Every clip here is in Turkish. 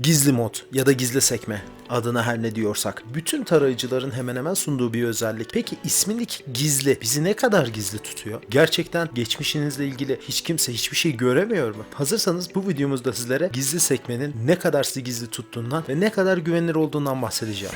Gizli mod ya da gizli sekme adına her ne diyorsak bütün tarayıcıların hemen hemen sunduğu bir özellik. Peki ismindeki gizli bizi ne kadar gizli tutuyor? Gerçekten geçmişinizle ilgili hiç kimse hiçbir şey göremiyor mu? Hazırsanız bu videomuzda sizlere gizli sekmenin ne kadar sizi gizli tuttuğundan ve ne kadar güvenilir olduğundan bahsedeceğim.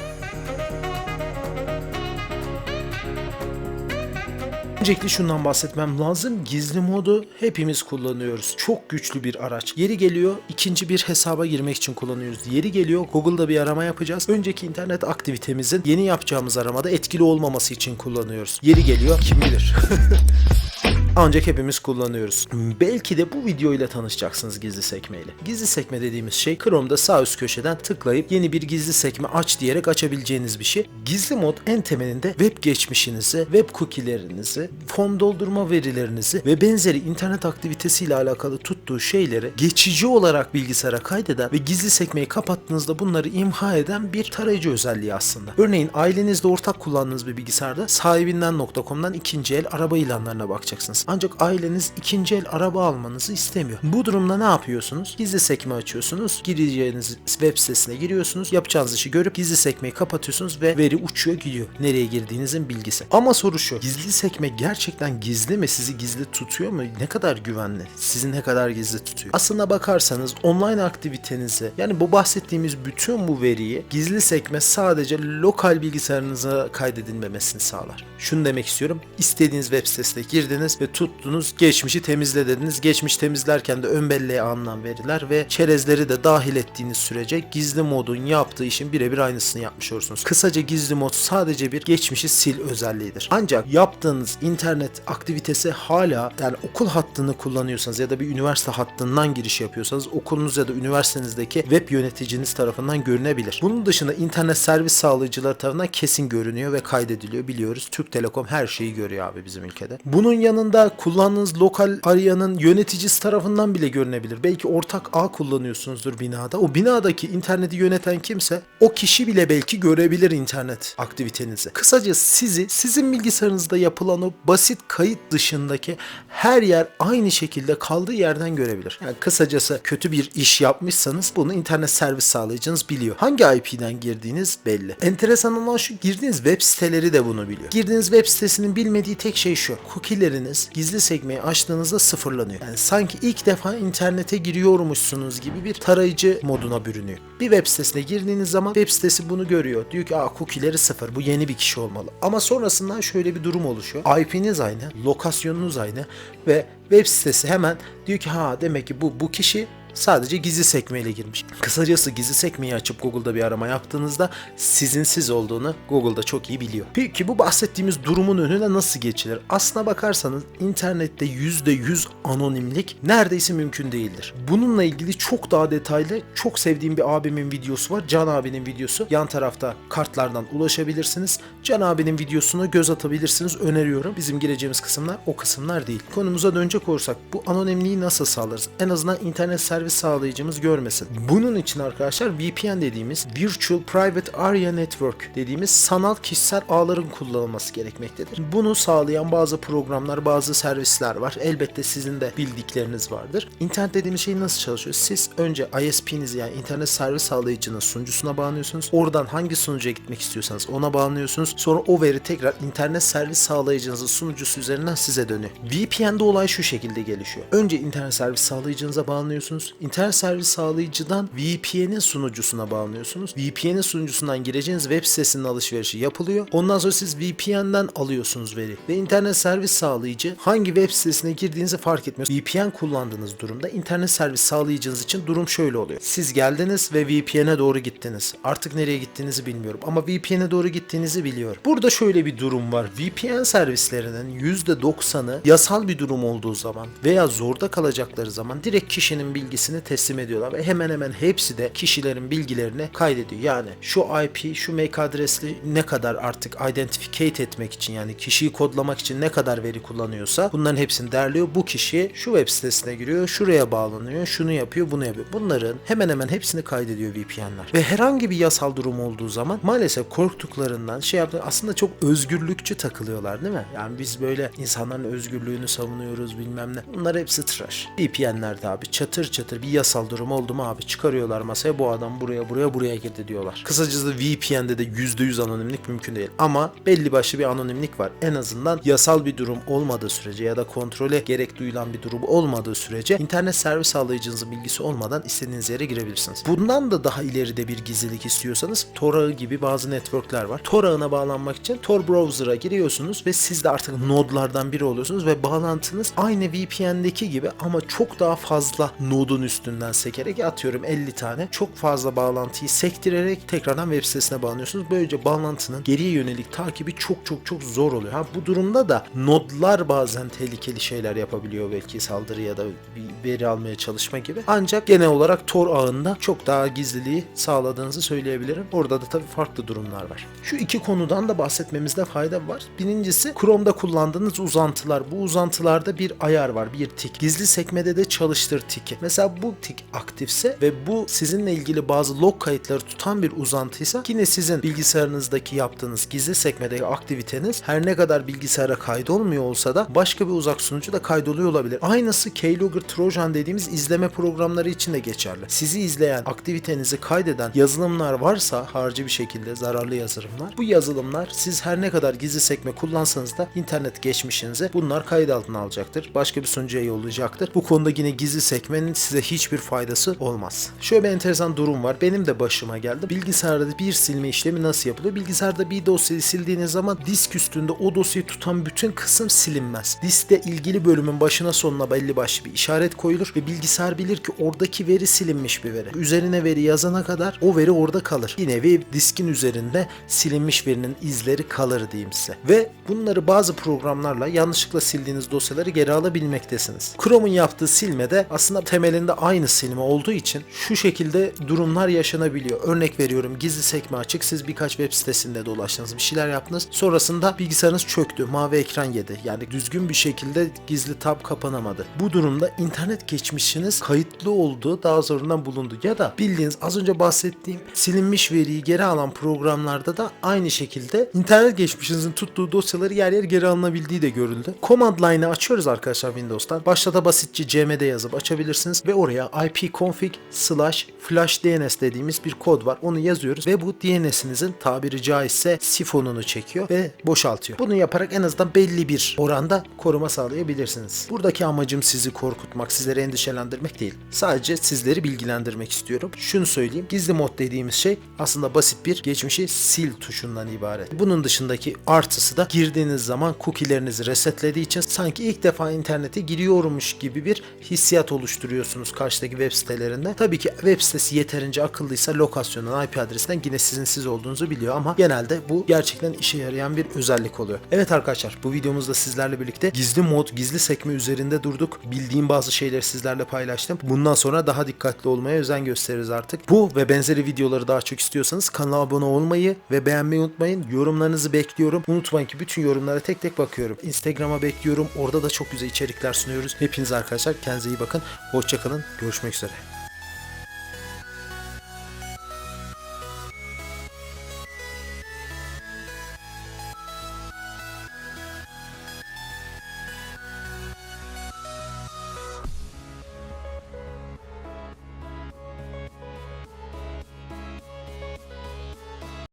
Öncelikle şundan bahsetmem lazım. Gizli modu hepimiz kullanıyoruz. Çok güçlü bir araç. Yeri geliyor ikinci bir hesaba girmek için kullanıyoruz. Yeri geliyor Google'da bir arama yapacağız. Önceki internet aktivitemizin yeni yapacağımız aramada etkili olmaması için kullanıyoruz. Yeri geliyor kim bilir. Ancak hepimiz kullanıyoruz. Belki de bu videoyla tanışacaksınız gizli sekmeyle. Gizli sekme dediğimiz şey Chrome'da sağ üst köşeden tıklayıp yeni bir gizli sekme aç diyerek açabileceğiniz bir şey. Gizli mod en temelinde web geçmişinizi, web cookie'lerinizi, form doldurma verilerinizi ve benzeri internet aktivitesiyle alakalı tuttuğu şeyleri geçici olarak bilgisayara kaydeden ve gizli sekmeyi kapattığınızda bunları imha eden bir tarayıcı özelliği aslında. Örneğin ailenizle ortak kullandığınız bir bilgisayarda sahibinden.com'dan ikinci el araba ilanlarına bakacaksınız. Ancak aileniz ikinci el araba almanızı istemiyor. Bu durumda ne yapıyorsunuz? Gizli sekme açıyorsunuz. Gireceğiniz web sitesine giriyorsunuz. Yapacağınız işi görüp gizli sekmeyi kapatıyorsunuz ve veri uçuyor gidiyor. Nereye girdiğinizin bilgisi. Ama soru şu. Gizli sekme gerçekten gizli mi? Sizi gizli tutuyor mu? Ne kadar güvenli? Sizi ne kadar gizli tutuyor? Aslına bakarsanız online aktivitenizi yani bu bahsettiğimiz bütün bu veriyi gizli sekme sadece lokal bilgisayarınıza kaydedilmemesini sağlar. Şunu demek istiyorum. İstediğiniz web sitesine girdiniz ve tuttunuz geçmişi temizle dediniz. Geçmiş temizlerken de ön belleğe alınan veriler ve çerezleri de dahil ettiğiniz sürece gizli modun yaptığı işin birebir aynısını yapmış olursunuz. Kısaca gizli mod sadece bir geçmişi sil özelliğidir. Ancak yaptığınız internet aktivitesi hala yani okul hattını kullanıyorsanız ya da bir üniversite hattından giriş yapıyorsanız okulunuz ya da üniversitenizdeki web yöneticiniz tarafından görünebilir. Bunun dışında internet servis sağlayıcıları tarafından kesin görünüyor ve kaydediliyor biliyoruz. Türk Telekom her şeyi görüyor abi bizim ülkede. Bunun yanında kullandığınız lokal arayanın yöneticisi tarafından bile görünebilir. Belki ortak ağ kullanıyorsunuzdur binada. O binadaki interneti yöneten kimse o kişi bile belki görebilir internet aktivitenizi. Kısaca sizi sizin bilgisayarınızda yapılan o basit kayıt dışındaki her yer aynı şekilde kaldığı yerden görebilir. Yani kısacası kötü bir iş yapmışsanız bunu internet servis sağlayıcınız biliyor. Hangi IP'den girdiğiniz belli. Enteresan olan şu girdiğiniz web siteleri de bunu biliyor. Girdiğiniz web sitesinin bilmediği tek şey şu. Cookie'leriniz gizli sekmeyi açtığınızda sıfırlanıyor. Yani sanki ilk defa internete giriyormuşsunuz gibi bir tarayıcı moduna bürünüyor. Bir web sitesine girdiğiniz zaman web sitesi bunu görüyor. Diyor ki aa cookie'leri sıfır. Bu yeni bir kişi olmalı. Ama sonrasında şöyle bir durum oluşuyor. IP'niz aynı, lokasyonunuz aynı ve web sitesi hemen diyor ki ha demek ki bu bu kişi sadece gizli sekmeyle girmiş. Kısacası gizli sekmeyi açıp Google'da bir arama yaptığınızda sizin siz olduğunu Google'da çok iyi biliyor. Peki bu bahsettiğimiz durumun önüne nasıl geçilir? Aslına bakarsanız internette %100 anonimlik neredeyse mümkün değildir. Bununla ilgili çok daha detaylı, çok sevdiğim bir abimin videosu var. Can abinin videosu. Yan tarafta kartlardan ulaşabilirsiniz. Can abinin videosuna göz atabilirsiniz. Öneriyorum. Bizim gireceğimiz kısımlar o kısımlar değil. Konumuza dönecek olursak bu anonimliği nasıl sağlarız? En azından internet servis sağlayıcımız görmesin. Bunun için arkadaşlar VPN dediğimiz Virtual Private Area Network dediğimiz sanal kişisel ağların kullanılması gerekmektedir. Bunu sağlayan bazı programlar, bazı servisler var. Elbette sizin de bildikleriniz vardır. İnternet dediğimiz şey nasıl çalışıyor? Siz önce ISP'nizi yani internet servis sağlayıcının sunucusuna bağlanıyorsunuz. Oradan hangi sunucuya gitmek istiyorsanız ona bağlanıyorsunuz. Sonra o veri tekrar internet servis sağlayıcınızın sunucusu üzerinden size dönüyor. VPN'de olay şu şekilde gelişiyor. Önce internet servis sağlayıcınıza bağlanıyorsunuz. İnternet servis sağlayıcıdan VPN'in sunucusuna bağlanıyorsunuz. VPN'in sunucusundan gireceğiniz web sitesinin alışverişi yapılıyor. Ondan sonra siz VPN'den alıyorsunuz veri. Ve internet servis sağlayıcı hangi web sitesine girdiğinizi fark etmiyor. VPN kullandığınız durumda internet servis sağlayıcınız için durum şöyle oluyor. Siz geldiniz ve VPN'e doğru gittiniz. Artık nereye gittiğinizi bilmiyorum ama VPN'e doğru gittiğinizi biliyorum. Burada şöyle bir durum var. VPN servislerinin %90'ı yasal bir durum olduğu zaman veya zorda kalacakları zaman direkt kişinin bilgisini teslim ediyorlar ve hemen hemen hepsi de kişilerin bilgilerini kaydediyor. Yani şu IP, şu MAC adresli ne kadar artık identificate etmek için yani kişiyi kodlamak için ne kadar veri kullanıyorsa bunların hepsini derliyor. Bu kişi şu web sitesine giriyor, şuraya bağlanıyor, şunu yapıyor, bunu yapıyor. Bunların hemen hemen hepsini kaydediyor VPN'ler. Ve herhangi bir yasal durum olduğu zaman maalesef korktuklarından şey yaptı aslında çok özgürlükçü takılıyorlar değil mi? Yani biz böyle insanların özgürlüğünü savunuyoruz bilmem ne. Bunlar hepsi tıraş. VPN'ler de abi çatır çatır olacaktır. Bir yasal durum oldu mu abi çıkarıyorlar masaya bu adam buraya buraya buraya girdi diyorlar. Kısacası VPN'de de %100 anonimlik mümkün değil. Ama belli başlı bir anonimlik var. En azından yasal bir durum olmadığı sürece ya da kontrole gerek duyulan bir durum olmadığı sürece internet servis sağlayıcınızın bilgisi olmadan istediğiniz yere girebilirsiniz. Bundan da daha ileride bir gizlilik istiyorsanız Tor gibi bazı networkler var. Tor ağına bağlanmak için Tor browser'a giriyorsunuz ve siz de artık nodlardan biri oluyorsunuz ve bağlantınız aynı VPN'deki gibi ama çok daha fazla nodun üstünden sekerek atıyorum 50 tane çok fazla bağlantıyı sektirerek tekrardan web sitesine bağlanıyorsunuz. Böylece bağlantının geriye yönelik takibi çok çok çok zor oluyor. Ha bu durumda da nodlar bazen tehlikeli şeyler yapabiliyor belki saldırı ya da bir veri almaya çalışma gibi. Ancak genel olarak Tor ağında çok daha gizliliği sağladığınızı söyleyebilirim. Orada da tabii farklı durumlar var. Şu iki konudan da bahsetmemizde fayda var. Birincisi Chrome'da kullandığınız uzantılar. Bu uzantılarda bir ayar var, bir tik. Gizli sekmede de çalıştır tiki. Mesela bu tik aktifse ve bu sizinle ilgili bazı log kayıtları tutan bir uzantıysa yine sizin bilgisayarınızdaki yaptığınız gizli sekmedeki aktiviteniz her ne kadar bilgisayara kaydolmuyor olsa da başka bir uzak sunucu da kaydoluyor olabilir. Aynısı Keylogger Trojan dediğimiz izleme programları için de geçerli. Sizi izleyen, aktivitenizi kaydeden yazılımlar varsa harcı bir şekilde zararlı yazılımlar. Bu yazılımlar siz her ne kadar gizli sekme kullansanız da internet geçmişinizi bunlar kayıt altına alacaktır. Başka bir sunucuya yollayacaktır. Bu konuda yine gizli sekmenin size hiçbir faydası olmaz. Şöyle bir enteresan durum var. Benim de başıma geldi. Bilgisayarda bir silme işlemi nasıl yapılıyor? Bilgisayarda bir dosyayı sildiğiniz zaman disk üstünde o dosyayı tutan bütün kısım silinmez. Diskte ilgili bölümün başına sonuna belli başlı bir işaret koyulur ve bilgisayar bilir ki oradaki veri silinmiş bir veri. Üzerine veri yazana kadar o veri orada kalır. Bir nevi diskin üzerinde silinmiş verinin izleri kalır diyeyim size. Ve bunları bazı programlarla yanlışlıkla sildiğiniz dosyaları geri alabilmektesiniz. Chrome'un yaptığı silme de aslında temelinde aynı silme olduğu için şu şekilde durumlar yaşanabiliyor. Örnek veriyorum gizli sekme açık siz birkaç web sitesinde dolaştınız bir şeyler yaptınız. Sonrasında bilgisayarınız çöktü. Mavi ekran yedi. Yani düzgün bir şekilde gizli tab kapanamadı. Bu durumda internet geçmişiniz kayıtlı olduğu daha sonradan bulundu. Ya da bildiğiniz az önce bahsettiğim silinmiş veriyi geri alan programlarda da aynı şekilde internet geçmişinizin tuttuğu dosyaları yer yer geri alınabildiği de görüldü. Command line'ı açıyoruz arkadaşlar Windows'tan. Başta da basitçe cmd yazıp açabilirsiniz ve oraya ipconfig slash flash DNS dediğimiz bir kod var. Onu yazıyoruz ve bu DNS'inizin tabiri caizse sifonunu çekiyor ve boşaltıyor. Bunu yaparak en azından belli bir oranda koruma sağlayabilirsiniz. Buradaki amacım sizi korkutmak, sizleri endişelendirmek değil. Sadece sizleri bilgilendirmek istiyorum. Şunu söyleyeyim. Gizli mod dediğimiz şey aslında basit bir geçmişi sil tuşundan ibaret. Bunun dışındaki artısı da girdiğiniz zaman cookie'lerinizi resetlediği için sanki ilk defa internete giriyormuş gibi bir hissiyat oluşturuyorsunuz karşıdaki web sitelerinde. Tabii ki web sitesi yeterince akıllıysa lokasyondan IP adresinden yine sizin siz olduğunuzu biliyor ama genelde bu gerçekten işe yarayan bir özellik oluyor. Evet arkadaşlar bu videomuzda sizlerle birlikte gizli mod, gizli sekme üzerinde durduk. Bildiğim bazı şeyleri sizlerle paylaştım. Bundan sonra daha dikkatli olmaya özen gösteririz artık. Bu ve benzeri videoları daha çok istiyorsanız kanala abone olmayı ve beğenmeyi unutmayın. Yorumlarınızı bekliyorum. Unutmayın ki bütün yorumlara tek tek bakıyorum. Instagram'a bekliyorum. Orada da çok güzel içerikler sunuyoruz. Hepiniz arkadaşlar kendinize iyi bakın. Hoşçakalın. Görüşmek üzere.